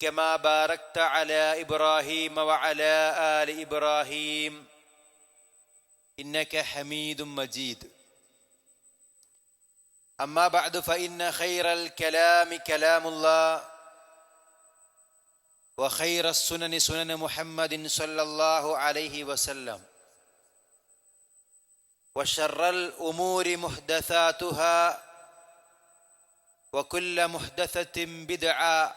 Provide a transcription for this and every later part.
كما باركت على إبراهيم وعلى آل إبراهيم. إنك حميد مجيد. أما بعد فإن خير الكلام كلام الله وخير السنن سنن محمد صلى الله عليه وسلم وشر الأمور محدثاتها وكل محدثة بدعة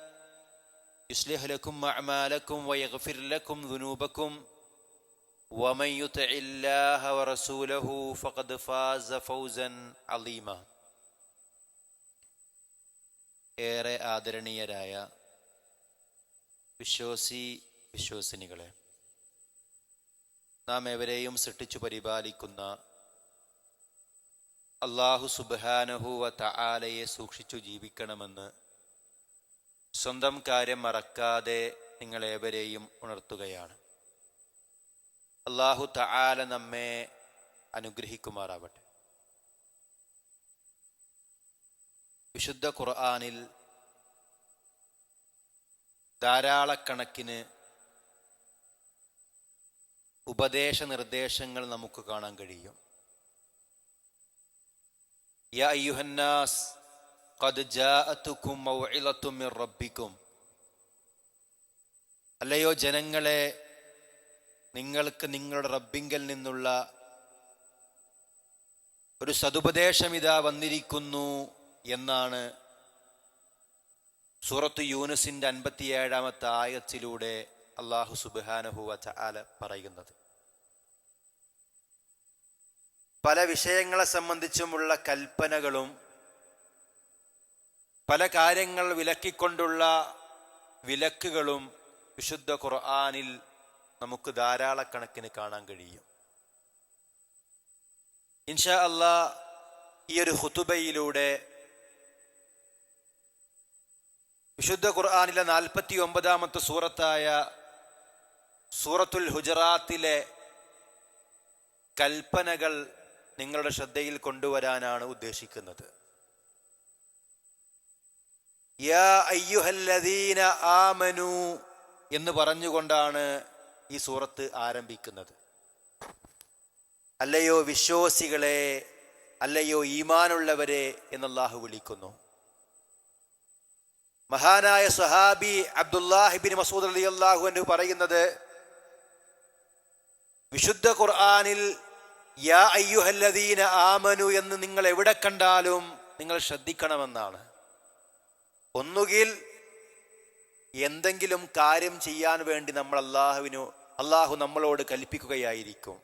يصلح لكم اعمالكم ويغفر لكم ذنوبكم ومن يطع الله ورسوله فقد فاز فوزا عظيما ഏറെ ആദരണീയരായ വിശ്വാസി വിശ്വസിനികളെ നാം എവരെയും സൃഷ്ടിച്ചു പരിപാലിക്കുന്ന അള്ളാഹു സുബാനഹുവ തആലയെ സൂക്ഷിച്ചു ജീവിക്കണമെന്ന് സ്വന്തം കാര്യം മറക്കാതെ നിങ്ങളേവരെയും ഉണർത്തുകയാണ്. അള്ളാഹു തആല നമ്മെ അനുഗ്രഹിക്കുമാറാവട്ടെ. വിശുദ്ധ ഖുർആാനിൽ ധാരാളക്കണക്കിന് ഉപദേശ നിർദ്ദേശങ്ങൾ നമുക്ക് കാണാൻ കഴിയും. യാ അയ്യുഹന്നാസ് ഖദ് ജാഅതുക്കും മൗഇളത്തും മിർ റബ്ബിക്കും അല്ലയോ ജനങ്ങളെ നിങ്ങൾക്ക് നിങ്ങളുടെ റബ്ബിങ്കൽ നിന്നുള്ള ഒരു സതുപദേശം ഇതാ വന്നിരിക്കുന്നു എന്നാണ് സൂറത്ത് യൂനുസിന്റെ അൻപത്തിയേഴാമത്തെ ആയത്തിലൂടെ അള്ളാഹു സുബാനഹുവ ചാല പറയുന്നത്. പല വിഷയങ്ങളെ സംബന്ധിച്ചുമുള്ള കൽപ്പനകളും പല കാര്യങ്ങൾ വിലക്കിക്കൊണ്ടുള്ള വിലക്കുകളും വിശുദ്ധ ഖുർആാനിൽ നമുക്ക് ധാരാളക്കണക്കിന് കാണാൻ കഴിയും. ഇൻഷാ അള്ളാ ഈ ഒരു ഹുതുബയിലൂടെ വിശുദ്ധ ഖുർആാനിലെ നാൽപ്പത്തി ഒമ്പതാമത്തെ സൂറത്തായ സൂറത്തുൽ ഹുജറാത്തിലെ കൽപ്പനകൾ നിങ്ങളുടെ ശ്രദ്ധയിൽ കൊണ്ടുവരാനാണ് ഉദ്ദേശിക്കുന്നത്. ആമനു എന്ന് പറഞ്ഞുകൊണ്ടാണ് ഈ സൂറത്ത് ആരംഭിക്കുന്നത്. അല്ലയോ വിശ്വാസികളെ അല്ലയോ ഈമാനുള്ളവരെ എന്നല്ലാഹു വിളിക്കുന്നു. മഹാനായ സുഹാബി അബ്ദുല്ലാഹിബിൻ മസൂദ് അലി അള്ളാഹു എന്ന് പറയുന്നത് വിശുദ്ധ ഖുർആാനിൽ യാ അയ്യുഹല്ലദീന ആമനു എന്ന് നിങ്ങൾ എവിടെ കണ്ടാലും നിങ്ങൾ ശ്രദ്ധിക്കണമെന്നാണ്. ഒന്നുകിൽ എന്തെങ്കിലും കാര്യം ചെയ്യാൻ വേണ്ടി നമ്മൾ അള്ളാഹുവിനു അള്ളാഹു നമ്മളോട് കൽപ്പിക്കുകയായിരിക്കും.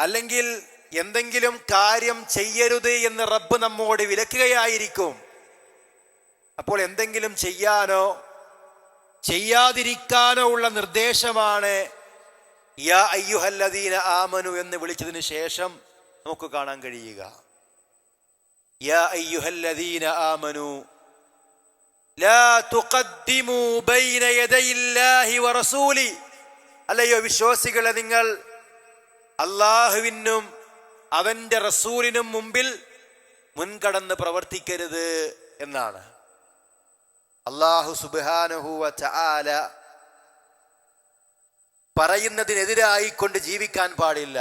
അല്ലെങ്കിൽ എന്തെങ്കിലും കാര്യം ചെയ്യരുത് എന്ന് റബ്ബ് നമ്മോട് വിലക്കുകയായിരിക്കും. അപ്പോൾ എന്തെങ്കിലും ചെയ്യാനോ ചെയ്യാതിരിക്കാനോ ഉള്ള നിർദ്ദേശമാണ് യാ അയ്യുഹല്ലദീന ആമനു എന്ന് വിളിച്ചതിന് ശേഷം നമുക്ക് കാണാൻ കഴിയുക. യാ امنوا لا تقدموا بين يدي الله ورسوله അല്ലയോ വിശ്വാസികളെ നിങ്ങൾ അള്ളാഹുവിനും അവന്റെ റസൂലിനും മുമ്പിൽ മുൻകടന്ന് പ്രവർത്തിക്കരുത് എന്നാണ്. അള്ളാഹു സുബാനഹു ചാല പറയുന്നതിനെതിരായി കൊണ്ട് ജീവിക്കാൻ പാടില്ല.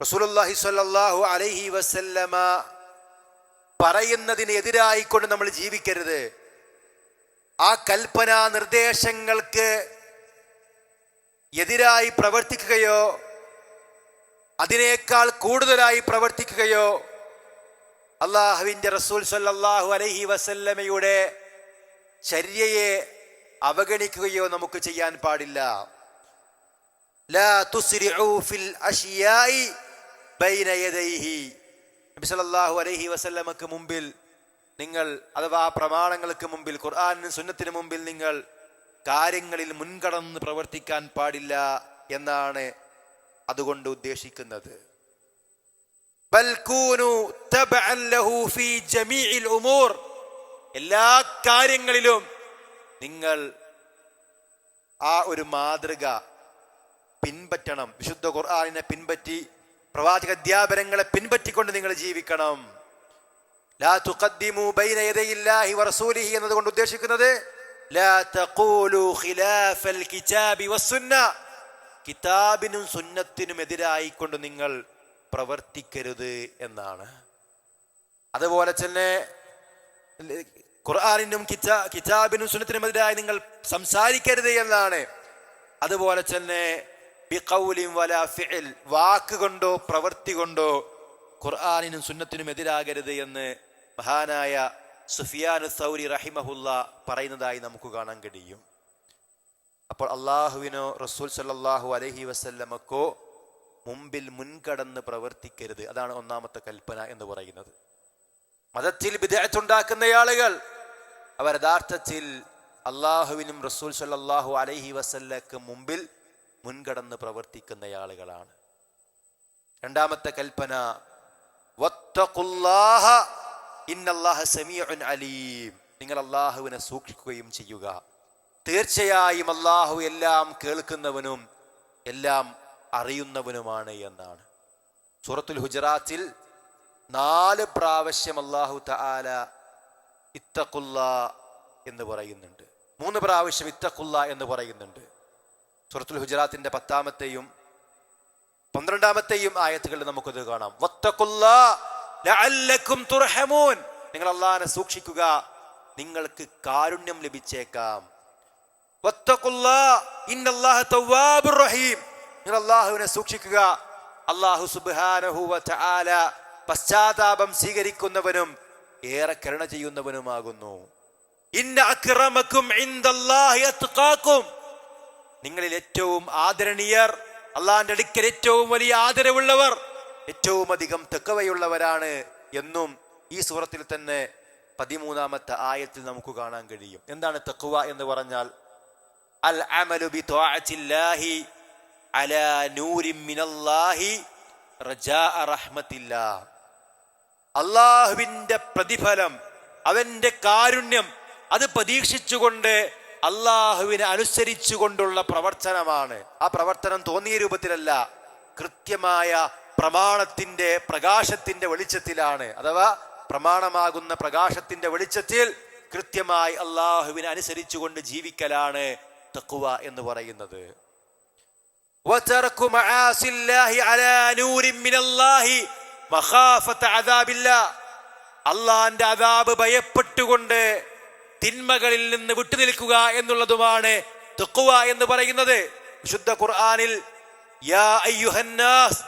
റസൂലുള്ളാഹി സ്വല്ലല്ലാഹു അലൈഹി വസല്ലമ പറയുന്നതിന് എതിരായി നമ്മൾ ജീവിക്കരുത്. ആ കൽപ്പന നിർദ്ദേശങ്ങൾക്ക് എതിരായി പ്രവർത്തിക്കുകയോ അതിനേക്കാൾ കൂടുതലായി പ്രവർത്തിക്കുകയോ അള്ളാഹുവിന്റെ റസൂൽ സല്ലാഹു അലഹി വസല്ലമയുടെ ചര്യയെ അവഗണിക്കുകയോ നമുക്ക് ചെയ്യാൻ പാടില്ല. ലാ തുസ്രിഉ ഫിൽ അഷിയായി ബൈന യദൈഹി. നബി അലഹി വസല്ലമക്ക് മുമ്പിൽ നിങ്ങൾ അഥവാ പ്രമാണങ്ങൾക്ക് മുമ്പിൽ ഖുർആാനിനും സുന്നത്തിന് മുമ്പിൽ നിങ്ങൾ കാര്യങ്ങളിൽ മുൻകടന്ന് പ്രവർത്തിക്കാൻ പാടില്ല എന്നാണ് അതുകൊണ്ട് ഉദ്ദേശിക്കുന്നത്. എല്ലാ കാര്യങ്ങളിലും നിങ്ങൾ ആ ഒരു മാതൃക പിൻപറ്റണം. വിശുദ്ധ ഖുർആാനിനെ പിൻപറ്റി പ്രവാചക അധ്യാപനങ്ങളെ പിൻപറ്റിക്കൊണ്ട് നിങ്ങൾ ജീവിക്കണം. ലാ തുഖദ്ദിമു ബൈന വറസൂലിഹി എന്നതുകൊണ്ട് ഉദ്ദേശിക്കുന്നത് ലാ തഖൂലു ഖിലാഫൽ കിതാബി വസ്സുന്ന കിതാബിനും സുന്നത്തിനും എതിരായിക്കൊണ്ട് നിങ്ങൾ പ്രവർത്തിക്കരുത് എന്നാണ്. അതുപോലെ തന്നെ ഖുർആാനിനും കിതാ കിതാബിനും സുന്നത്തിനും എതിരായി നിങ്ങൾ സംസാരിക്കരുത് എന്നാണ്. അതുപോലെ തന്നെ ബിഖൗലിൻ വല ഫിഅൽ വാക്ക് കൊണ്ടോ പ്രവൃത്തി കൊണ്ടോ ഖുർആാനിനും സുന്നത്തിനും എതിരാകരുത് എന്ന് മഹാനായ സുഫിയാനു സൗരി റഹിമഹുല്ല പറയുന്നതായി നമുക്ക് കാണാൻ കഴിയും. അപ്പോൾ അള്ളാഹുവിനോ റസൂൽ സല്ലാഹു അലഹി വസല്ലമക്കോ മുമ്പിൽ മുൻകടന്ന് പ്രവർത്തിക്കരുത്. അതാണ് ഒന്നാമത്തെ കൽപ്പന എന്ന് പറയുന്നത്. മതത്തിൽ വിദേഹത്തുണ്ടാക്കുന്ന ആളുകൾ അവർ യഥാർത്ഥത്തിൽ അള്ളാഹുവിനും റസൂൽ സല്ലാഹു അലഹി വസല്ലക്ക് മുമ്പിൽ മുൻകടന്ന് പ്രവർത്തിക്കുന്ന ആളുകളാണ് രണ്ടാമത്തെ കൽപ്പന അലീം. നിങ്ങൾ അള്ളാഹുവിനെ സൂക്ഷിക്കുകയും ചെയ്യുക. തീർച്ചയായും അള്ളാഹു എല്ലാം കേൾക്കുന്നവനും എല്ലാം അറിയുന്നവനുമാണ് എന്നാണ്. സൂറത്തുൽ ഹുജറാത്തിൽ നാല് പ്രാവശ്യം അള്ളാഹു തആല ഇത്തഖുല്ല എന്ന് പറയുന്നുണ്ട്. മൂന്ന് പ്രാവശ്യം ഇത്തഖുല്ല എന്ന് പറയുന്നുണ്ട്. സൂറത്തുൽ ഹുജറാത്തിന്റെ പത്താമത്തെയും പന്ത്രണ്ടാമത്തെയും ആയത്തുകളിൽ നമുക്കത് കാണാം. തുർഹമൂൻ. നിങ്ങൾ അള്ളാഹിനെ സൂക്ഷിക്കുക. നിങ്ങൾക്ക് കാരുണ്യം ലഭിച്ചേക്കാം. റഹീം. നിങ്ങൾ അള്ളാഹുവിനെ സൂക്ഷിക്കുക. അള്ളാഹു വതആല പശ്ചാത്താപം സ്വീകരിക്കുന്നവനും ഏറെ കരുണ ചെയ്യുന്നവനുമാകുന്നു. ഇന്ന അക്രമക്കും നിങ്ങളിൽ ഏറ്റവും ആദരണീയർ അള്ളാഹിന്റെ അടുക്കൽ ഏറ്റവും വലിയ ആദരവുള്ളവർ ഏറ്റവും അധികം തെക്കവയുള്ളവരാണ് എന്നും ഈ സൂറത്തിൽ തന്നെ പതിമൂന്നാമത്തെ ആയത്തിൽ നമുക്ക് കാണാൻ കഴിയും. എന്താണ് തെക്കുവ എന്ന് പറഞ്ഞാൽ? അൽ അമലു ബി അലാ നൂരിൻ മിനല്ലാഹി റജാഅ റഹ്മത്തില്ല അള്ളാഹുവിന്റെ പ്രതിഫലം അവന്റെ കാരുണ്യം അത് പ്രതീക്ഷിച്ചുകൊണ്ട് അള്ളാഹുവിനെ അനുസരിച്ചു കൊണ്ടുള്ള പ്രവർത്തനമാണ്. ആ പ്രവർത്തനം തോന്നിയ രൂപത്തിലല്ല കൃത്യമായ പ്രമാണത്തിന്റെ പ്രകാശത്തിന്റെ വെളിച്ചത്തിലാണ്. അഥവാ പ്രമാണമാകുന്ന പ്രകാശത്തിന്റെ വെളിച്ചത്തിൽ കൃത്യമായി അള്ളാഹുവിനെ അനുസരിച്ചുകൊണ്ട് ജീവിക്കലാണ് തക്കുവ എന്ന് പറയുന്നത്. അള്ളാന്റെ അതാബ് ഭയപ്പെട്ടുകൊണ്ട് തിന്മകളിൽ നിന്ന് വിട്ടുനിൽക്കുക എന്നുള്ളതുമാണ് തുക്കുവ എന്ന് പറയുന്നത്. വിശുദ്ധ ഖുർആാനിൽ യാ അയ്യുഹന്നാസ്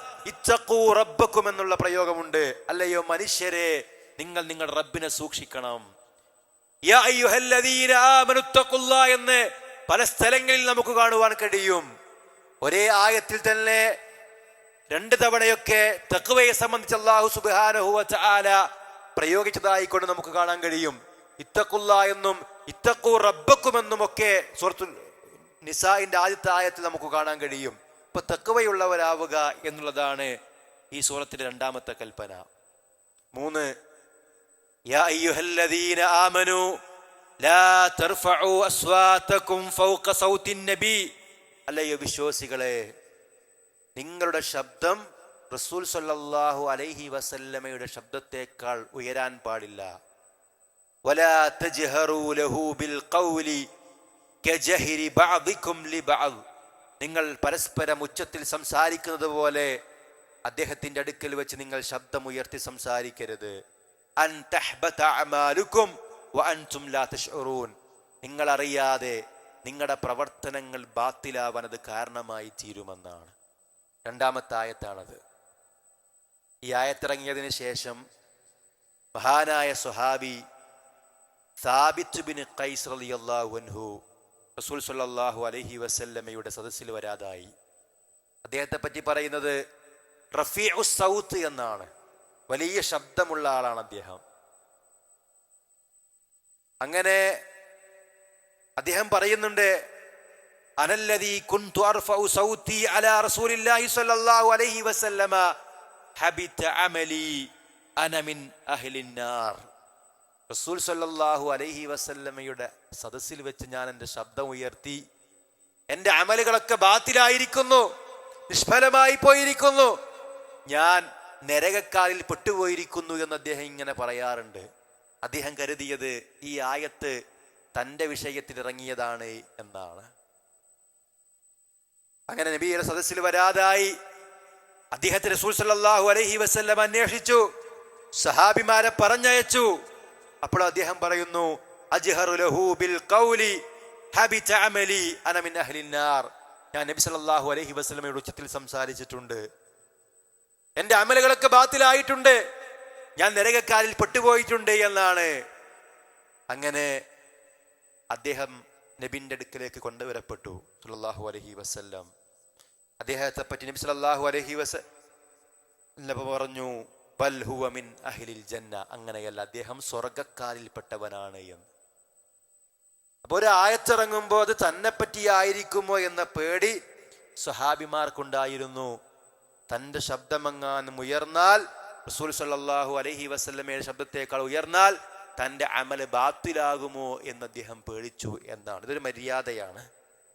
എന്നുള്ള പ്രയോഗമുണ്ട്. അല്ലയോ മനുഷ്യരെ നിങ്ങൾ നിങ്ങളുടെ റബ്ബിനെ സൂക്ഷിക്കണം. യാ അയ്യുഹല്ലദീന എന്ന് പല സ്ഥലങ്ങളിൽ നമുക്ക് കാണുവാൻ കഴിയും. ഒരേ ആയത്തിൽ തന്നെ രണ്ട് തവണയൊക്കെ തക്കുവയെ സംബന്ധിച്ച് അള്ളാഹു സുബാനഹു ആല പ്രയോഗിച്ചതായി കൊണ്ട് നമുക്ക് കാണാൻ കഴിയും. ഇത്തക്കുള്ള എന്നും ഇത്തക്കു റബ്ബക്കുമെന്നും ഒക്കെ സുഹൃത്തു നിസായിന്റെ ആദ്യത്തെ ആയത്തിൽ നമുക്ക് കാണാൻ കഴിയും. ഇപ്പൊ തക്കവയുള്ളവരാവുക എന്നുള്ളതാണ് ഈ സൂറത്തിന്റെ രണ്ടാമത്തെ കൽപ്പന. മൂന്ന് ആമനു ലാ തർഫഉ അസ്വാതകും ഫൗക സൗത്തിൻ നബി. അല്ലയോ വിശ്വാസികളെ നിങ്ങളുടെ ശബ്ദം റസൂൽ സല്ലല്ലാഹു അലൈഹി വസല്ലമയുടെ ശബ്ദത്തേക്കാൾ ഉയരാൻ പാടില്ല. വലാ تجهروا له بالقول كجهر بعضكم لبعض നിങ്ങൾ പരസ്പരം ഉച്ചത്തിൽ സംസാരിക്കുന്നത് പോലെ അദ്ദേഹത്തിന്റെ അടുക്കൽ വെച്ച് നിങ്ങൾ ശബ്ദമുയർത്തി സംസാരിക്കരുത്. അൻ തഹ്ബത അമാലുക്കും വഅൻതും ലാ തശ്ഉറൂൻ നിങ്ങൾ അറിയാതെ നിങ്ങളുടെ പ്രവർത്തനങ്ങൾ ബാത്തിലാവാൻ അത് കാരണമായി തീരുമെന്നാണ്. രണ്ടാമത്തെ ആയത്താണത് ഈ ആയത്തിറങ്ങിയതിന് ശേഷം മഹാനായ സുഹാബി സാബിത്ത് ബിൻ ഖൈസ് റളിയല്ലാഹു അൻഹു റസൂൽ സല്ലല്ലാഹു അലൈഹി വസല്ലമയുടെ സദസ്സിൽ വരാതായി. അദ്ദേഹത്തെ പറ്റി പറയുന്നത് റഫീഉ സൗത്ത് എന്നാണ്. വലിയ ശബ്ദമുള്ള ആളാണ് അദ്ദേഹം. അങ്ങനെ അദ്ദേഹം പറയുന്നുണ്ട് അനല്ലദീ കുന്തു അർഫഉ സൗതി അലാ റസൂലില്ലാഹി സ്വല്ലല്ലാഹു അലൈഹി വസല്ലമ ഹബിത അമലി അന മിൻ അഹ്ലിൻ നാർ. റസൂൽ സല്ലാഹു അലൈഹി വസല്ലമ്മയുടെ സദസ്സിൽ വെച്ച് ഞാൻ എന്റെ ശബ്ദം ഉയർത്തി. എന്റെ അമലുകളൊക്കെ ബാത്തിലായിരിക്കുന്നു നിഷ്ഫലമായി പോയിരിക്കുന്നു. ഞാൻ നരകക്കാലിൽ പെട്ടുപോയിരിക്കുന്നു എന്ന് അദ്ദേഹം ഇങ്ങനെ പറയാറുണ്ട്. അദ്ദേഹം കരുതിയത് ഈ ആയത്ത് തന്റെ വിഷയത്തിൽ ഇറങ്ങിയതാണ് എന്നാണ്. അങ്ങനെ നബിയുടെ സദസ്സിൽ വരാതായി. അദ്ദേഹത്തെ റസൂൽ സല്ലല്ലാഹു അലൈഹി വസല്ലം അന്വേഷിച്ചു. സഹാബിമാരെ പറഞ്ഞയച്ചു. അപ്പോൾ അദ്ദേഹം പറയുന്നു ഞാൻ നബി സല്ലല്ലാഹു അലൈഹി വസ്ലമയുടെ ഉച്ചത്തിൽ സംസാരിച്ചിട്ടുണ്ട്. എന്റെ അമലുകളൊക്കെ ബാത്തിലായിട്ടുണ്ട്. ഞാൻ നരകക്കാരിൽ പെട്ടുപോയിട്ടുണ്ട് എന്നാണ്. അങ്ങനെ അദ്ദേഹം നബിന്റെ അടുക്കലേക്ക് കൊണ്ടുവരപ്പെട്ടു സുല്ലാഹു അലഹി വസ്ല്ലാം. അദ്ദേഹത്തെ പറ്റി നബി സല്ലല്ലാഹു അലഹി വസ് പറഞ്ഞു പൽഹുവമിൻ അഹിലിൽ ജന്ന. അങ്ങനെയല്ല അദ്ദേഹം സ്വർഗക്കാരിൽപ്പെട്ടവനാണ് എന്ന്. അപ്പോൾ ഒരു ആയത്തിറങ്ങുമ്പോൾ അത് തന്നെ പറ്റിയായിരിക്കുമോ എന്ന പേടി സ്വഹാബിമാർക്കുണ്ടായിരുന്നു. തന്റെ ശബ്ദമെങ്ങാനും ഉയർന്നാൽ റസൂൽ സല്ലാഹു അലഹി വസ്ല്ലമയുടെ ശബ്ദത്തേക്കാൾ ഉയർന്നാൽ തന്റെ അമൽ ബാത്തിലാകുമോ എന്ന് അദ്ദേഹം പേടിച്ചു എന്നാണ്. ഇതൊരു മര്യാദയാണ്.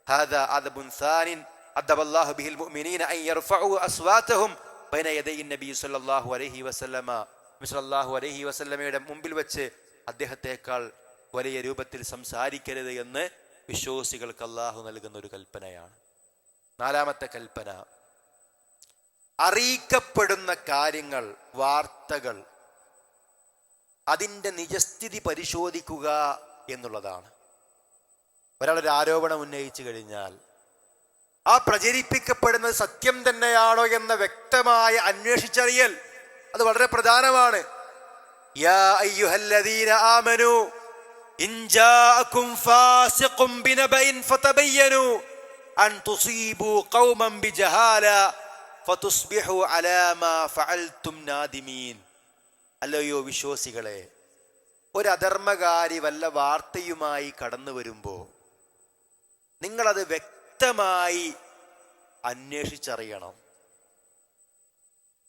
ഹദ അദബുൻ സാനിൻ അദ്ദബല്ലാഹു ബിഹിൽ മുഅ്മിനീന അൻ യർഫഉ അസ്വാതഹും ബൈനയദൈൻ നബി സല്ലാഹു അലഹി വസ്ലമ മിസ്ലാഹു അലഹി വസ്ലമയുടെ മുമ്പിൽ വെച്ച് അദ്ദേഹത്തെക്കാൾ വലിയ രൂപത്തിൽ സംസാരിക്കരുത് എന്ന് വിശ്വാസികൾക്ക് അള്ളാഹു നൽകുന്ന ഒരു കൽപ്പനയാണ്. നാലാമത്തെ കൽപ്പന അറിയിക്കപ്പെടുന്ന കാര്യങ്ങൾ വാർത്തകൾ അതിന്റെ നിജസ്ഥിതി പരിശോധിക്കുക എന്നുള്ളതാണ്. ഒരാളൊരു ആരോപണം ഉന്നയിച്ചു കഴിഞ്ഞാൽ ആ പ്രചരിപ്പിക്കപ്പെടുന്നത് സത്യം തന്നെയാണോ എന്ന വ്യക്തമായ അന്വേഷിച്ചറിയൽ അത് വളരെ പ്രധാനമാണ്. അല്ലയോ വിശ്വാസികളെ ഒരു അധർമ്മകാരി വല്ല വാർത്തയുമായി കടന്നു വരുമ്പോൾ നിങ്ങളത് വ്യക്തമായി അന്വേഷിച്ചറിയണം.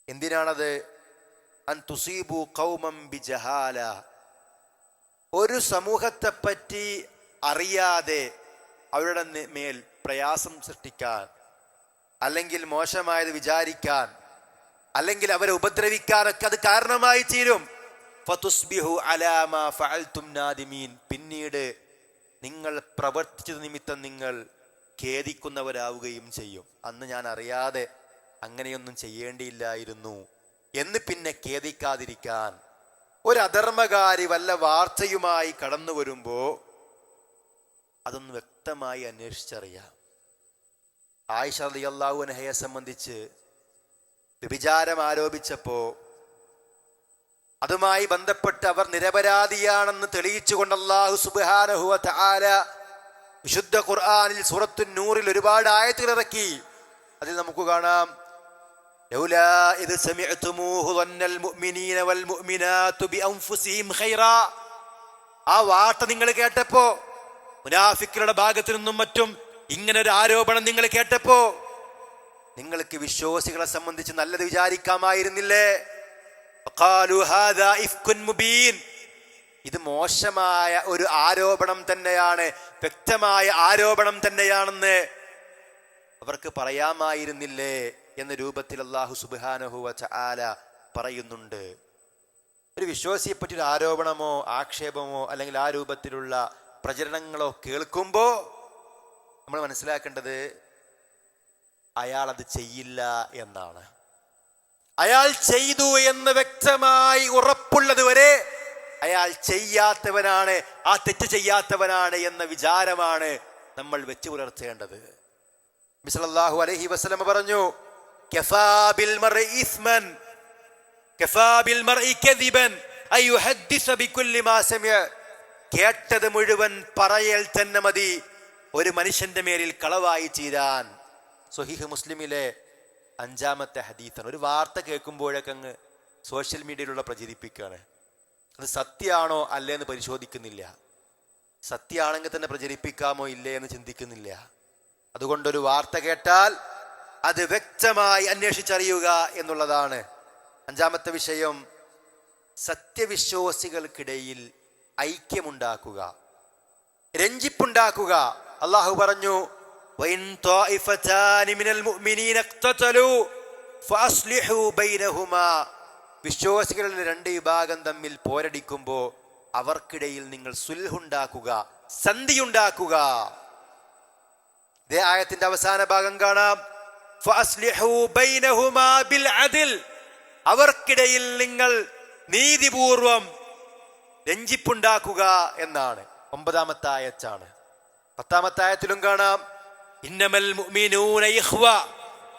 എന്തിനാണത്? അൻ തുസീബു ബി ജഹാല ഒരു സമൂഹത്തെ പറ്റി അറിയാതെ അവരുടെ മേൽ പ്രയാസം സൃഷ്ടിക്കാൻ അല്ലെങ്കിൽ മോശമായത് വിചാരിക്കാൻ അല്ലെങ്കിൽ അവരെ ഉപദ്രവിക്കാനൊക്കെ അത് കാരണമായി തീരും. ഫതുസ്ബിഹു അലാമ ഫഅൽതും നാദിമീൻ. പിന്നീട് നിങ്ങൾ പ്രവർത്തിച്ചത് നിമിത്തം നിങ്ങൾ ഖേദിക്കുന്നവരാവുകയും ചെയ്യും. അന്ന് ഞാൻ അറിയാതെ അങ്ങനെയൊന്നും ചെയ്യേണ്ടിയില്ലായിരുന്നു എന്ന് പിന്നെ ഖേദിക്കാതിരിക്കാൻ ഒരു അധർമ്മകാരി വല്ല വാർത്തയുമായി കടന്നു വരുമ്പോ അതൊന്ന് വ്യക്തമായി അന്വേഷിച്ചറിയാം. ആയിഷ അള്ളാഹു നഹയെ സംബന്ധിച്ച് വ്യഭിചാരം ആരോപിച്ചപ്പോ അതുമായി ബന്ധപ്പെട്ട് അവർ നിരപരാധിയാണെന്ന് തെളിയിച്ചുകൊണ്ട് അള്ളാഹു സുബാനഹുവ ആല വിശുദ്ധ ഖുർആാനിൽ സൂറത്തു നൂറിൽ ഒരുപാട് ആയത്തുകൾ ഇറക്കി. അതിൽ നമുക്ക് കാണാം. ആ വാർത്ത നിങ്ങൾ കേട്ടപ്പോ മുനാഫിക്കരുടെ ഭാഗത്തു നിന്നും മറ്റും ഇങ്ങനെ ഒരു ആരോപണം നിങ്ങൾ കേട്ടപ്പോ നിങ്ങൾക്ക് വിശ്വാസികളെ സംബന്ധിച്ച് നല്ലത് വിചാരിക്കാമായിരുന്നില്ലേ? ഇത് മോശമായ ഒരു ആരോപണം തന്നെയാണ് വ്യക്തമായ ആരോപണം തന്നെയാണെന്ന് അവർക്ക് പറയാമായിരുന്നില്ലേ എന്ന രൂപത്തിൽ അള്ളാഹു സുബാനഹുവ ആല പറയുന്നുണ്ട്. ഒരു വിശ്വാസിയെ പറ്റി ഒരു ആരോപണമോ ആക്ഷേപമോ അല്ലെങ്കിൽ ആ രൂപത്തിലുള്ള പ്രചരണങ്ങളോ കേൾക്കുമ്പോൾ നമ്മൾ മനസ്സിലാക്കേണ്ടത് അയാൾ അത് ചെയ്യില്ല എന്നാണ്. അയാൾ ചെയ്തു എന്ന് വ്യക്തമായി ഉറപ്പുള്ളത് വരെ അയാൾ ചെയ്യാത്തവനാണ് ആ തെറ്റ് ചെയ്യാത്തവനാണ് എന്ന വിചാരമാണ് നമ്മൾ വെച്ചു പുലർത്തേണ്ടത്. ബിസലല്ലാഹു അലഹി വസ്ലമ പറഞ്ഞു. കേട്ടത് മുഴുവൻ പറയൽ തന്നെ മതി ഒരു മനുഷ്യന്റെ മേലിൽ കളവായി തീരാൻ. സ്വഹീഹ് മുസ്ലിമിലെ അഞ്ചാമത്തെ ഹദീത്താണ് ഒരു വാർത്ത കേൾക്കുമ്പോഴൊക്കെ അങ്ങ് സോഷ്യൽ മീഡിയയിലുള്ള പ്രചരിപ്പിക്കുകയാണ്. അത് സത്യമാണോ അല്ലേ എന്ന് പരിശോധിക്കുന്നില്ല. സത്യമാണെങ്കിൽ തന്നെ പ്രചരിപ്പിക്കാമോ ഇല്ലേ എന്ന് ചിന്തിക്കുന്നില്ല. അതുകൊണ്ടൊരു വാർത്ത കേട്ടാൽ അത് വ്യക്തമായി അന്വേഷിച്ചറിയുക എന്നുള്ളതാണ്. അഞ്ചാമത്തെ വിഷയം സത്യവിശ്വാസികൾക്കിടയിൽ ഐക്യമുണ്ടാക്കുക. രഞ്ജിപ്പുണ്ടാക്കുക. അള്ളാഹു പറഞ്ഞു "വഇൻ ത്വാഇഫതാനി മിനൽ മുഅ്മിനീന ഫഅസ്ലിഹൂ ബൈനഹുമാ." വിശ്വാസികളിൽ രണ്ട് വിഭാഗം തമ്മിൽ പോരടിക്കുമ്പോൾ അവർക്കിടയിൽ നിങ്ങൾ സുൽഹുണ്ടാക്കുക സന്ധിയുണ്ടാക്കുക. ഇതേ ആയത്തിന്റെ അവസാന ഭാഗം കാണാം. അവർക്കിടയിൽ നിങ്ങൾ നീതിപൂർവം രഞ്ജിപ്പുണ്ടാക്കുക എന്നാണ്. ഒമ്പതാമത്തെ ആയത്താണ്. പത്താമത്തെ ആയത്തിലും കാണാം. ഇന്നമൽ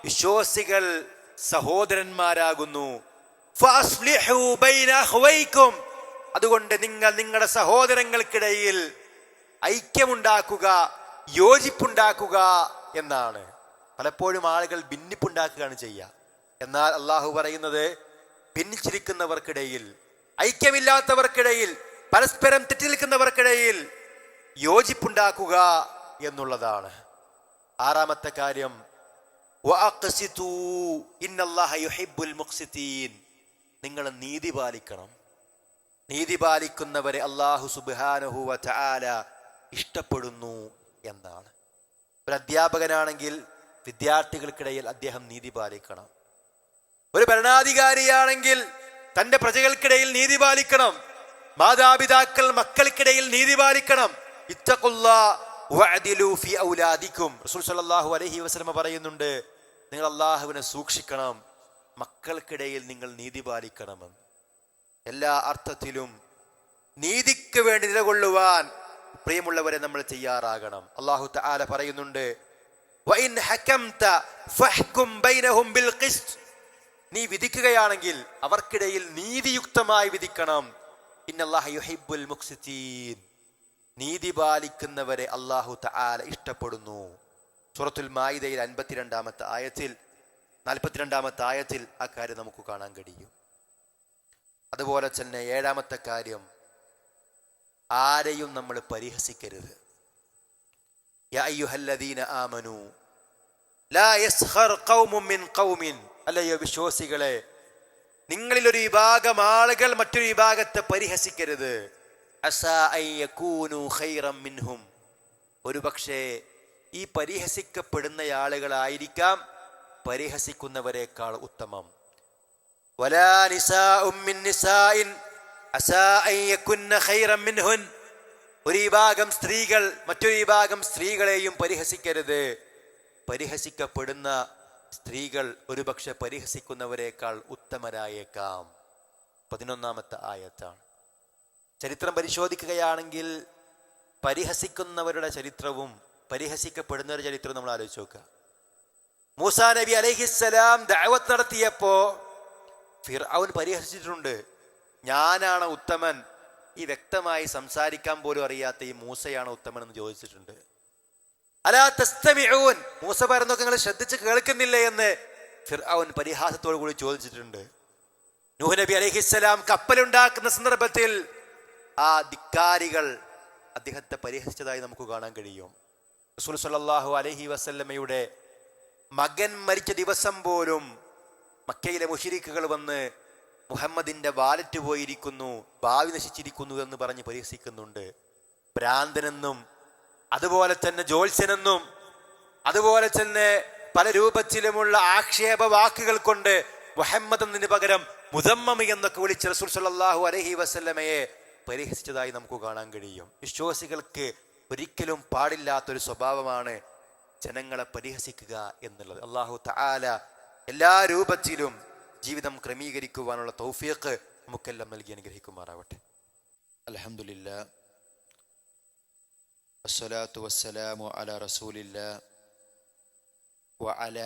വിശ്വാസികൾ സഹോദരന്മാരാകുന്നു. അതുകൊണ്ട് നിങ്ങൾ നിങ്ങളുടെ സഹോദരങ്ങൾക്കിടയിൽ ഐക്യമുണ്ടാക്കുക യോജിപ്പുണ്ടാക്കുക എന്നാണ്. പലപ്പോഴും ആളുകൾ ഭിന്നിപ്പുണ്ടാക്കുകയാണ് ചെയ്യുക. എന്നാൽ അള്ളാഹു പറയുന്നത് ഭിന്നിച്ചിരിക്കുന്നവർക്കിടയിൽ ഐക്യമില്ലാത്തവർക്കിടയിൽ പരസ്പരം തെറ്റി നിൽക്കുന്നവർക്കിടയിൽ യോജിപ്പുണ്ടാക്കുക എന്നുള്ളതാണ്. ആറാമത്തെ കാര്യം ഇന്നല്ലാഹ യുഹിബ്ബുൽ മുഖ്സിതീൻ. നിങ്ങൾ നീതി പാലിക്കണം. നീതി പാലിക്കുന്നവരെ അള്ളാഹു സുബ്ഹാനഹു വ തആല ഇഷ്ടപ്പെടുന്നു എന്നാണ്. ഒരു അധ്യാപകനാണെങ്കിൽ വിദ്യാർത്ഥികൾക്കിടയിൽ അദ്ദേഹം നീതി പാലിക്കണം. ഒരു ഭരണാധികാരിയാണെങ്കിൽ തന്റെ പ്രജകൾക്കിടയിൽ നീതി പാലിക്കണം. മാതാപിതാക്കൾ മക്കൾക്കിടയിൽ നീതി പാലിക്കണം. ഔലാദിക്കും. റസൂൽ അലൈഹി വസല്ലമ പറയുന്നുണ്ട് നിങ്ങൾ അള്ളാഹുവിനെ സൂക്ഷിക്കണം. മക്കൾക്കിടയിൽ നിങ്ങൾ നീതി പാലിക്കണമെന്ന് എല്ലാ അർത്ഥത്തിലും നീതിക്ക് വേണ്ടി നിലകൊള്ളുവാൻ പ്രിയമുള്ളവരെ നമ്മൾ ചെയ്യാറാകണം അള്ളാഹു തആല പറയുന്നുണ്ട്. നീ വിധിക്കുകയാണെങ്കിൽ അവർക്കിടയിൽ നീതിയുക്തമായി വിധിക്കണം. ഇന്നല്ലാഹ യുഹിബ്ബുൽ മുഖ്സിതീൻ. നീതി പാലിക്കുന്നവരെ അള്ളാഹു ഇഷ്ടപ്പെടുന്നു. സൂറത്തുൽ മായിദയിൽ അൻപത്തിരണ്ടാമത്തെ ആയത്തിൽ നാൽപ്പത്തിരണ്ടാമത്തെ ആയത്തിൽ ആ കാര്യം നമുക്ക് കാണാൻ കഴിയും. അതുപോലെ തന്നെ ഏഴാമത്തെ കാര്യം ആരെയും നമ്മൾ പരിഹസിക്കരുത്. ആമനു അല്ലയോ വിശ്വാസികളെ നിങ്ങളിൽ ഒരു വിഭാഗം ആളുകൾ മറ്റൊരു വിഭാഗത്തെ പരിഹസിക്കരുത്. മിൻഹും. ഒരുപക്ഷേ ഈ പരിഹസിക്കപ്പെടുന്ന ആളുകളായിരിക്കാം പരിഹസിക്കുന്നവരെക്കാൾ ഉത്തമം. ഒരു വിഭാഗം സ്ത്രീകൾ മറ്റൊരു വിഭാഗം സ്ത്രീകളെയും പരിഹസിക്കരുത്. പരിഹസിക്കപ്പെടുന്ന സ്ത്രീകൾ ഒരുപക്ഷെ പരിഹസിക്കുന്നവരെക്കാൾ ഉത്തമരായേക്കാം. പതിനൊന്നാമത്തെ ആയത്താണ്. ചരിത്രം പരിശോധിക്കുകയാണെങ്കിൽ പരിഹസിക്കുന്നവരുടെ ചരിത്രവും പരിഹസിക്കപ്പെടുന്നവരുടെ ചരിത്രവും നമ്മൾ ആലോചിച്ച് നോക്കുക. മൂസാ നബി അലഹിസ്സലാം ദാവത്ത് നടത്തിയപ്പോ ഫിർഔൻ പരിഹസിച്ചിട്ടുണ്ട്. ഞാനാണ് ഉത്തമൻ. ഈ വ്യക്തമായി സംസാരിക്കാൻ പോലും അറിയാത്ത ഈ മൂസയാണ് ഉത്തമൻ എന്ന് ചോദിച്ചിട്ടുണ്ട്. അലാ തസ്തമിഊൻ. മൂസ പറയുന്നൊക്കെ നിങ്ങൾ ശ്രദ്ധിച്ച് കേൾക്കുന്നില്ല എന്ന് ഫിർഔൻ പരിഹാസത്തോടു കൂടി ചോദിച്ചിട്ടുണ്ട്. നൂഹ് നബി അലഹിസ്സലാം കപ്പലുണ്ടാക്കുന്ന സന്ദർഭത്തിൽ ആ ധിക്കാരികൾ അദ്ദേഹത്തെ പരിഹസിച്ചതായി നമുക്ക് കാണാൻ കഴിയും. റസൂൽ സല്ലാഹു അലഹി വസല്ലമയുടെ മകൻ മരിച്ച ദിവസം പോലും മക്കയിലെ മുഷിരിക്കുകൾ വന്ന് മുഹമ്മദിന്റെ വാലറ്റ് പോയിരിക്കുന്നു ഭാവി നശിച്ചിരിക്കുന്നു എന്ന് പറഞ്ഞ് പരിഹസിക്കുന്നുണ്ട്. ഭ്രാന്തനെന്നും അതുപോലെ തന്നെ ജോത്സ്യനെന്നും അതുപോലെ തന്നെ പല രൂപത്തിലുമുള്ള ആക്ഷേപ വാക്കുകൾ കൊണ്ട് മുഹമ്മദ് എന്നതിന് പകരം മുതമ്മമി എന്നൊക്കെ വിളിച്ച റസൂൽ സല്ലാഹു അലഹി വസല്ലമയെ പരിഹസിച്ചതായി നമുക്ക് കാണാൻ കഴിയും. വിശ്വാസികൾക്ക് ഒരിക്കലും പാടില്ലാത്തൊരു സ്വഭാവമാണ് ജനങ്ങളെ പരിഹസിക്കുക എന്നുള്ളത്. അള്ളാഹു താല എല്ലാ രൂപത്തിലും ജീവിതം ക്രമീകരിക്കുവാനുള്ള തൗഫീഖ് നമുക്കെല്ലാം നൽകി അനുഗ്രഹിക്കുമാറാവട്ടെ. അലഹമില്ല അസ്സലാത്തു വസ്സലാമു അല റസൂലില്ല. വഅല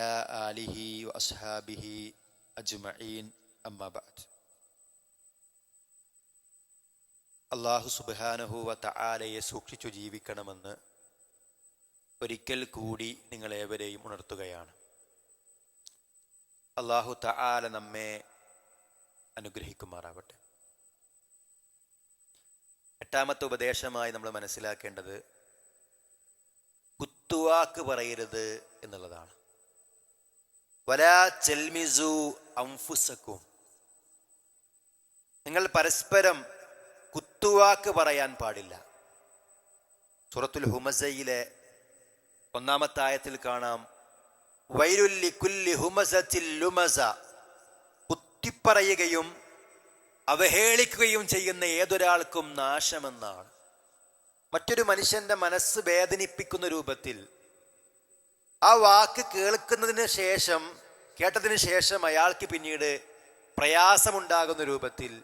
ആലിഹി വഅസ്ഹാബിഹി അജ്മഈൻ. അമ്മാ ബഅദ്. അള്ളാഹു സുബാനഹു വ തആലയെ സൂക്ഷിച്ചു ജീവിക്കണമെന്ന് ഒരിക്കൽ കൂടി നിങ്ങളേവരെയും ഉണർത്തുകയാണ്. അള്ളാഹു തആല നമ്മെ അനുഗ്രഹിക്കുമാറാവട്ടെ. എട്ടാമത്തെ ഉപദേശമായി നമ്മൾ മനസ്സിലാക്കേണ്ടത് കുത്തുവാക്ക് പറയരുത് എന്നുള്ളതാണ്. വലാ ചെൽമിസു അംഫുസക്കും. നിങ്ങൾ പരസ്പരം കുത്തുവാക്ക് പറയാൻ പാടില്ല. സൂറത്തുൽ ഹുമസയിലെ ഒന്നാമത്തെ ആയത്തിൽ കാണാം. വൈരുല്ലി കുല്ലി ഹുമസത്തിൽ ലുമസ. കുത്തിപ്പറയുകയും അവഹേളിക്കുകയും ചെയ്യുന്ന ഏതൊരാൾക്കും നാശമെന്നാണ്. മറ്റൊരു മനുഷ്യന്റെ മനസ്സ് വേദനിപ്പിക്കുന്ന രൂപത്തിൽ ആ വാക്ക് കേൾക്കുന്നതിന് ശേഷം കേട്ടതിന് ശേഷം അയാൾക്ക് പിന്നീട് പ്രയാസമുണ്ടാകുന്ന രൂപത്തിൽ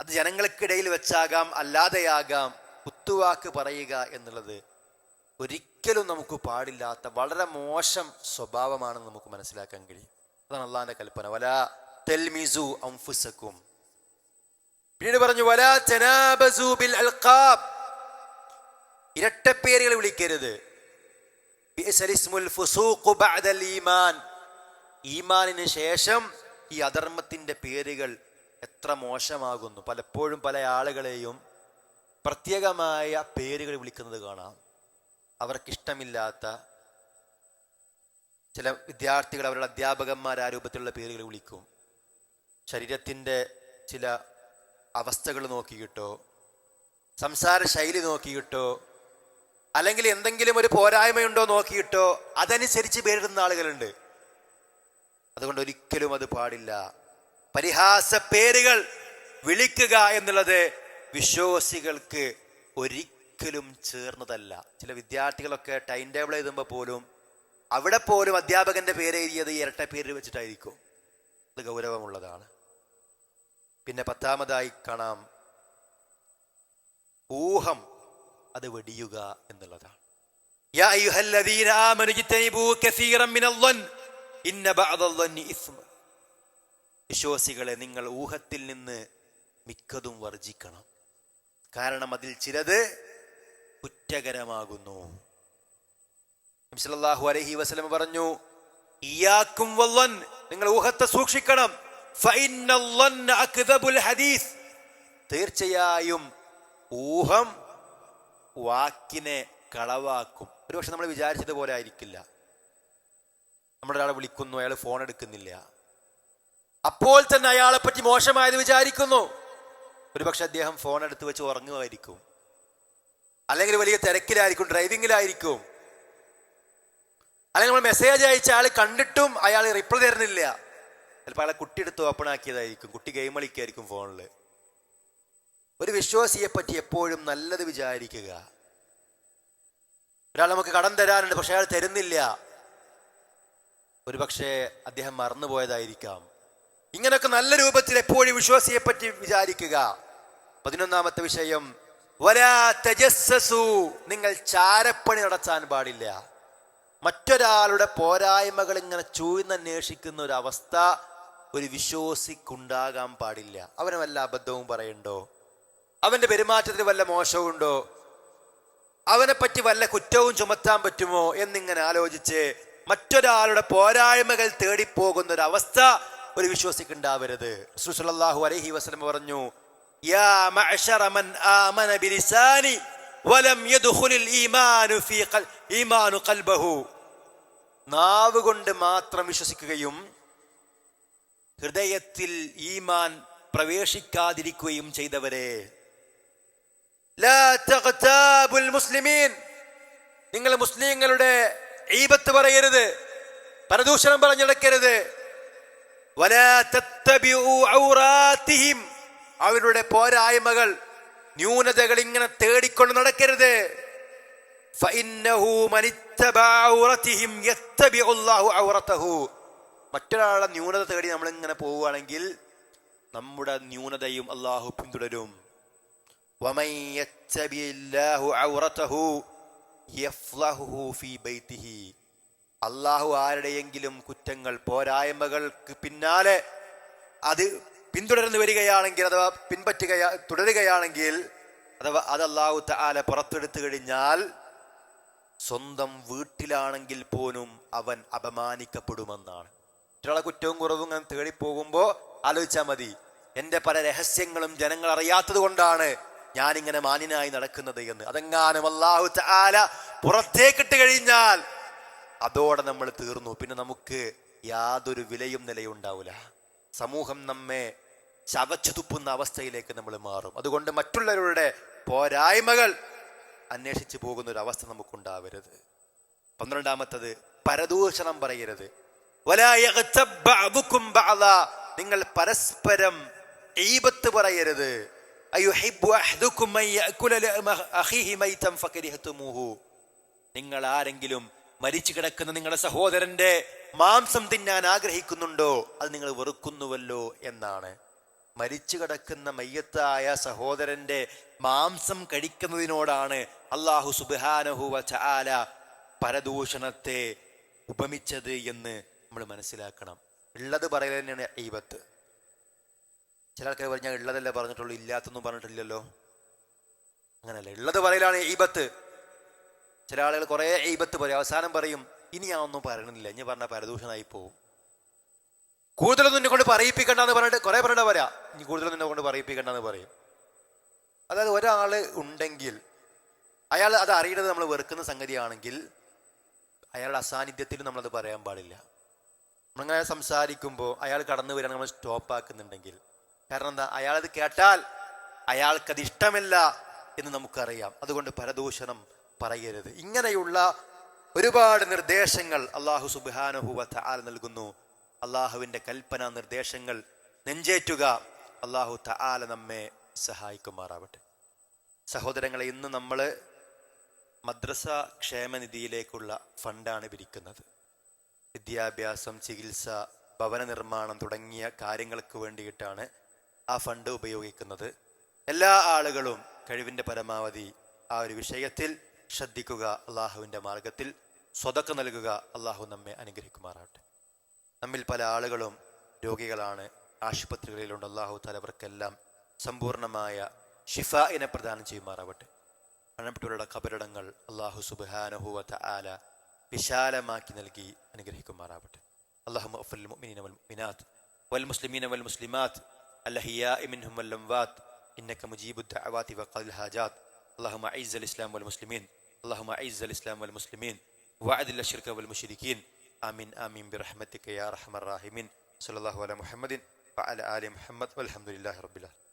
അത് ജനങ്ങൾക്കിടയിൽ വെച്ചാകാം അല്ലാതെയാകാം കുത്തുവാക്ക് പറയുക എന്നുള്ളത് ഒരിക്കലും നമുക്ക് പാടില്ലാത്ത വളരെ മോശം സ്വഭാവമാണെന്ന് നമുക്ക് മനസ്സിലാക്കാൻ കഴിയും. അതാണ് അള്ളാന്റെ കൽപ്പന. വല തെൽമിസു അംഫുസക്കും പിന്നീട് പറഞ്ഞു വല തനാബസു ബിൽ അൽഖാബ്. ഇരട്ടപ്പേരുകൾ വിളിക്കരുത്. ഈമാനിന് ശേഷം ഈ അധർമ്മത്തിന്റെ പേരുകൾ എത്ര മോശമാകുന്നു. പലപ്പോഴും പല ആളുകളെയും പ്രത്യേകമായ പേരുകൾ വിളിക്കുന്നത് കാണാം. അവർക്കിഷ്ടമില്ലാത്ത ചില വിദ്യാർത്ഥികൾ അവരുടെ അധ്യാപകന്മാർ രൂപത്തിലുള്ള പേരുകൾ വിളിക്കും. ശരീരത്തിന്റെ ചില അവസ്ഥകൾ നോക്കിയിട്ടോ സംസാര ശൈലി നോക്കിയിട്ടോ അല്ലെങ്കിൽ എന്തെങ്കിലും ഒരു പോരായ്മയുണ്ടോ നോക്കിയിട്ടോ അതനുസരിച്ച് പേരിടുന്ന ആളുകളുണ്ട്. അതുകൊണ്ട് ഒരിക്കലും അത് പാടില്ല. പരിഹാസ പേരുകൾ വിളിക്കുക എന്നുള്ളത് വിശ്വാസികൾക്ക് ഒരിക്കലും ചേർന്നതല്ല. ചില വിദ്യാർത്ഥികളൊക്കെ ടൈം ടേബിൾ എഴുതുമ്പോൾ പോലും അവിടെ പോലും അധ്യാപകന്റെ പേര് എഴുതിയത് ഇരട്ട പേര് വെച്ചിട്ടായിരിക്കും. അത് ഗൗരവമുള്ളതാണ്. പിന്നെ പത്താമതായി കാണാം. ഊഹം അത് വെടിയുക എന്നുള്ളതാണ്. വിശ്വാസികളെ നിങ്ങൾ ഊഹത്തിൽ നിന്ന് മിക്കതും വർജിക്കണം കാരണം അതിൽ ചിലത് കുറ്റകരമാകുന്നു. അലൈഹി വസല്ലം പറഞ്ഞു ഇയാക്കും വല്ലൻ നിങ്ങൾ ഊഹത്തെ സൂക്ഷിക്കണം. ഹദീസ്. തീർച്ചയായും ഊഹം വാക്കിനെ കളവാക്കും. ഒരുപക്ഷെ നമ്മൾ വിചാരിച്ചതുപോലെ ആയിരിക്കില്ല. നമ്മുടെ ഒരാളെ വിളിക്കുന്നു അയാൾ ഫോൺ എടുക്കുന്നില്ല. അപ്പോൾ തന്നെ അയാളെ പറ്റി മോശമായത് വിചാരിക്കുന്നു. ഒരുപക്ഷെ അദ്ദേഹം ഫോൺ എടുത്ത് വെച്ച് ഉറങ്ങുമായിരിക്കും. അല്ലെങ്കിൽ വലിയ തിരക്കിലായിരിക്കും ഡ്രൈവിങ്ങിലായിരിക്കും അല്ലെങ്കിൽ നമ്മൾ മെസ്സേജ് അയച്ച ആൾ കണ്ടിട്ടും അയാൾ റിപ്ലൈ തരുന്നില്ല. ചിലപ്പോൾ അയാളെ കുട്ടി എടുത്ത് ഓപ്പൺ ആക്കിയതായിരിക്കും. കുട്ടി ഗെയിം കളിക്കായിരിക്കും ഫോണിൽ ഒരു വിശ്വാസിയെ പറ്റി എപ്പോഴും നല്ലത് വിചാരിക്കുക. ഒരാൾ നമുക്ക് കടം തരാനുണ്ട് പക്ഷെ അയാൾ തരുന്നില്ല. ഒരു പക്ഷേ അദ്ദേഹം മറന്നുപോയതായിരിക്കാം ഇങ്ങനെയൊക്കെ നല്ല രൂപത്തിൽ എപ്പോഴും വിശ്വാസിയെ പറ്റി വിചാരിക്കുക. പതിനൊന്നാമത്തെ വിഷയം വലാ തജസ്സസു. നിങ്ങൾ ചാരപ്പണി നടത്താൻ പാടില്ല. മറ്റൊരാളുടെ പോരായ്മകൾ ഇങ്ങനെ ചൂഴ്ന്നന്വേഷിക്കുന്ന ഒരു അവസ്ഥ ഒരു വിശ്വാസിക്കുണ്ടാകാൻ പാടില്ല. അവന് വല്ല അബദ്ധവും പറയണ്ടോ അവന്റെ പെരുമാറ്റത്തിൽ വല്ല മോശവുണ്ടോ അവനെ പറ്റി വല്ല കുറ്റവും ചുമത്താൻ പറ്റുമോ എന്നിങ്ങനെ ആലോചിച്ച് മറ്റൊരാളുടെ പോരായ്മകൾ തേടിപ്പോകുന്ന ഒരു അവസ്ഥ ഒരു വിശ്വസിക്കുണ്ടാവരുത്. സുസലാഹു അലഹി വസ്ലം പറഞ്ഞു യാ معشر من آمن بلساني ولم يدخل الإيمان في قل... إيمان قلبه. നാവ് കൊണ്ട് മാത്രം വിശ്വസിക്കുകയും ഹൃദയത്തിൽ ഈമാൻ പ്രവേശിക്കാതിരിക്കുകയും ചെയ്തവരെ. മുസ്ലിമീൻ. നിങ്ങൾ മുസ്ലിങ്ങളുടെ ഈബത്ത് പറയരുത് പരദൂഷണം പറഞ്ഞെടുക്കരുത് വലാ തത്തബിഉ ഔറാത്തിഹിം. അവരുടെ പോരായ്മകൾ ന്യൂനതകൾ ഇങ്ങനെ തേടിക്കൊണ്ട് നടക്കരുത്. മറ്റൊരാളെ ന്യൂനത തേടി നമ്മൾ ഇങ്ങനെ പോവുകയാണെങ്കിൽ നമ്മുടെ ന്യൂനതയും അള്ളാഹു പിന്തുടരും. അള്ളാഹു ആരുടെയെങ്കിലും കുറ്റങ്ങൾ പോരായ്മകൾക്ക് പിന്നാലെ അത് പിന്തുടർന്ന് വരികയാണെങ്കിൽ അഥവാ പിൻപറ്റുകയാ തുടരുകയാണെങ്കിൽ അഥവാ അത് അള്ളാഹു താല പുറത്തെടുത്തു കഴിഞ്ഞാൽ സ്വന്തം വീട്ടിലാണെങ്കിൽ പോലും അവൻ അപമാനിക്കപ്പെടുമെന്നാണ്. മറ്റുള്ള കുറ്റവും കുറവും ഇങ്ങനെ തേടിപ്പോകുമ്പോൾ ആലോചിച്ചാൽ മതി. എന്റെ പല രഹസ്യങ്ങളും ജനങ്ങൾ അറിയാത്തത് കൊണ്ടാണ് ഞാനിങ്ങനെ മാന്യനായി നടക്കുന്നത് എന്ന്. അതെങ്ങാനും അള്ളാഹു താല പുറത്തേക്കിട്ട് കഴിഞ്ഞാൽ അതോടെ നമ്മൾ തീർന്നു. പിന്നെ നമുക്ക് യാതൊരു വിലയും നിലയും ഉണ്ടാവില്ല സമൂഹം നമ്മെ ചവച്ചു തുപ്പുന്ന അവസ്ഥയിലേക്ക് നമ്മൾ മാറും. അതുകൊണ്ട് മറ്റുള്ളവരുടെ പോരായ്മകൾ അന്വേഷിച്ചു പോകുന്ന ഒരു അവസ്ഥ നമുക്കുണ്ടാവരുത്. പന്ത്രണ്ടാമത്തത് പരദൂഷണം പറയരുത്. നിങ്ങൾ പരസ്പരം ഈബത്ത് പറയരുത്. നിങ്ങൾ ആരെങ്കിലും മരിച്ചു കിടക്കുന്ന നിങ്ങളുടെ സഹോദരന്റെ മാംസം തിന്നാൻ ആഗ്രഹിക്കുന്നുണ്ടോ? അത് നിങ്ങൾ വെറുക്കുന്നുവല്ലോ എന്നാണ്. മരിച്ചു കിടക്കുന്ന മയ്യത്തായ സഹോദരന്റെ മാംസം കഴിക്കുന്നതിനോടാണ് അള്ളാഹു സുബാനഹുവ ചാല പരദൂഷണത്തെ ഉപമിച്ചത് എന്ന് നമ്മൾ മനസ്സിലാക്കണം. ഉള്ളത് പറയൽ തന്നെയാണ് ഈബത്ത് ചില ആൾക്കാർ പറഞ്ഞാൽ ഉള്ളതല്ലേ പറഞ്ഞിട്ടുള്ളൂ ഇല്ലാത്തൊന്നും പറഞ്ഞിട്ടില്ലല്ലോ. അങ്ങനല്ല ഉള്ളത് പറയലാണ് ഈബത്ത് ചില ആളുകൾ കുറേ ഈബത്ത് പറയും അവസാനം പറയും ഇനി ഞാൻ ഒന്നും പറയണില്ല ഇനി പറഞ്ഞാൽ പരദൂഷണമായി പോവും. കൂടുതലൊന്നും എന്നെ കൊണ്ട് പറയിപ്പിക്കണ്ടെന്ന് പറഞ്ഞിട്ട് കുറെ പറഞ്ഞിട്ട് പറയാ ഇനി കൂടുതലൊന്നും എന്നെ കൊണ്ട് പറയിപ്പിക്കണ്ടെന്ന് പറയും. അതായത് ഒരാൾ ഉണ്ടെങ്കിൽ അയാൾ അത് അറിയണത് നമ്മൾ വെറുക്കുന്ന സംഗതിയാണെങ്കിൽ അയാളുടെ അസാന്നിധ്യത്തിൽ നമ്മളത് പറയാൻ പാടില്ല. നമ്മളിങ്ങനെ സംസാരിക്കുമ്പോൾ അയാൾ കടന്നു വരാൻ നമ്മൾ സ്റ്റോപ്പ് ആക്കുന്നുണ്ടെങ്കിൽ കാരണം എന്താ? അയാളത് കേട്ടാൽ അയാൾക്കത് ഇഷ്ടമല്ല എന്ന് നമുക്കറിയാം. അതുകൊണ്ട് പരദൂഷണം പറയരുത്. ഇങ്ങനെയുള്ള ഒരുപാട് നിർദ്ദേശങ്ങൾ അള്ളാഹു സുബാനുഭൂവത്ത ആൽ നൽകുന്നു. അള്ളാഹുവിന്റെ കൽപ്പന നിർദ്ദേശങ്ങൾ നെഞ്ചേറ്റുക അള്ളാഹു തആല നമ്മെ സഹായിക്കുമാറാവട്ടെ. സഹോദരങ്ങളെ ഇന്ന് നമ്മൾ മദ്രസ ക്ഷേമനിധിയിലേക്കുള്ള ഫണ്ടാണ് പിരിക്കുന്നത് വിദ്യാഭ്യാസം ചികിത്സ ഭവന നിർമ്മാണം തുടങ്ങിയ കാര്യങ്ങൾക്ക് വേണ്ടിയിട്ടാണ് ആ ഫണ്ട് ഉപയോഗിക്കുന്നത്. എല്ലാ ആളുകളും കഴിവിന്റെ പരമാവധി ആ ഒരു വിഷയത്തിൽ ശ്രദ്ധിക്കുക അള്ളാഹുവിന്റെ മാർഗത്തിൽ. സ്വതക്ക നൽകുക അള്ളാഹു നമ്മെ അനുഗ്രഹിക്കുമാറാകട്ടെ. നമ്മിൽ പല ആളുകളും രോഗികളാണ്. ആശുപത്രികളിലുണ്ട്. അള്ളാഹു തലവർക്കെല്ലാം സമ്പൂർണമായ ഷിഫായിനെ പ്രദാനം ചെയ്യുമാറാവട്ടെ മരണപ്പെട്ടവരുടെ കബരിടങ്ങൾ അള്ളാഹു സുബാനഹുവത്ത ആല വിശാലമാക്കി നൽകി അനുഗ്രഹിക്കുമാറാവട്ടെ അള്ളാഹു അഫുൽ മുഅ്മിനീന വൽ മുഅ്മിനാത്ത് വൽ മുസ്ലിമീന വൽ മുസ്ലിമാത്ത് വൽ ഇന്നക അള്ളാഹു അഈസ് അൽ ഇസ്ലാം വൽ മുസ്ലിമീൻ اللهم أعز الإسلام والمسلمين وأذل الشرك والمشركين. آمين آمين برحمتك يا أرحم الراحمين. صلى الله على محمد وعلى آل محمد والحمد لله رب العالمين.